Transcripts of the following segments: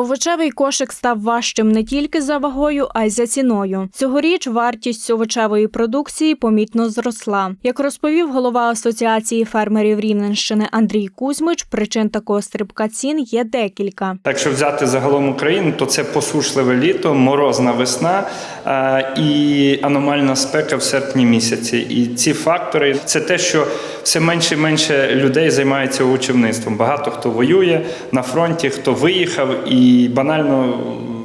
Овочевий кошик став важчим не тільки за вагою, а й за ціною. Цьогоріч вартість овочевої продукції помітно зросла. Як розповів голова Асоціації фермерів Рівненщини Андрій Кузьмич, причин такого стрибка цін є декілька. Якщо взяти загалом Україну, то це посушливе літо, морозна весна е, і аномальна спека в серпні місяці. І ці фактори це те, що все менше і менше людей займається овочівництвом. Багато хто воює на фронті, хто виїхав, і банально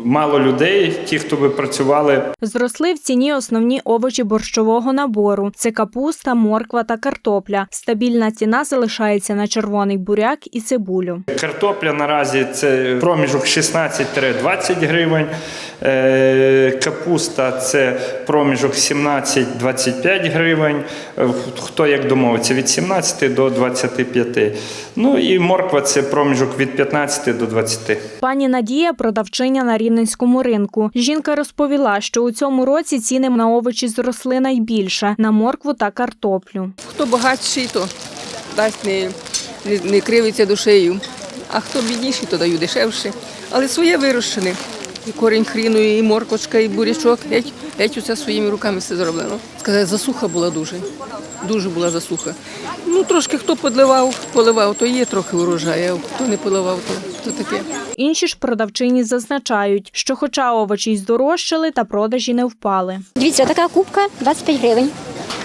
мало людей, ті, хто би працювали Зросли в ціні основні овочі борщового набору: це капуста, морква та картопля. Стабільна ціна залишається на червоний буряк і цибулю. Картопля наразі це проміжок 16-20 гривень. Е, Капуста це проміжок 17-25 гривень. Е, Хто як домовиться, від 17 до 25. Ну і морква це проміжок від 15 до 20. Пані Надія продавчиня на рівненському ринку. Жінка розповіла, що у цьому році ціни на овочі зросли найбільше на моркву та картоплю. Хто багатший, то дасть не, не, не кривиться душею. А хто бідніший, то даю дешевше. Але своє вирощене. І корінь хріну, і моркочка, і бурячок. Геть, геть усе своїми руками все зроблено. Сказати, засуха була дуже. Дуже була засуха. Ну, трошки хто подливав, поливав, то є трохи урожаю, а хто не поливав, то, то таке. Інші ж продавчині зазначають, що, хоча овочі й здорожчали, та продажі не впали. Дивіться, така кубка 25 гривень.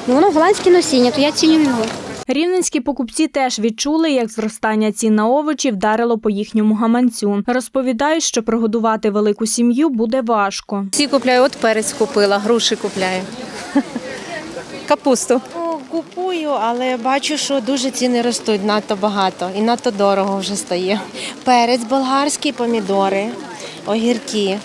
Ну, воно голландське носіння, то я ціню його. Рівненські покупці теж відчули, як зростання цін на овочі вдарило по їхньому гаманцю. Розповідають, що прогодувати велику сім'ю буде важко. Всі купляю, от перець купила, груші купляю. Капусту. Ну, Купую, але бачу, що дуже ціни ростуть надто багато і надто дорого вже стає. Перець, болгарські помідори, огірки,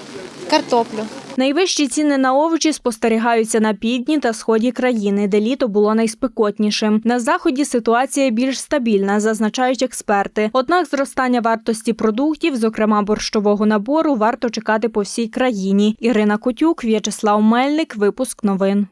картоплю. Найвищі ціни на овочі спостерігаються на півдні та сході країни, де літо було найспекотнішим. На заході ситуація більш стабільна, зазначають експерти. Однак зростання вартості продуктів, зокрема борщового набору, варто чекати по всій країні. Ірина Котюк, В'ячеслав Мельник, випуск новин.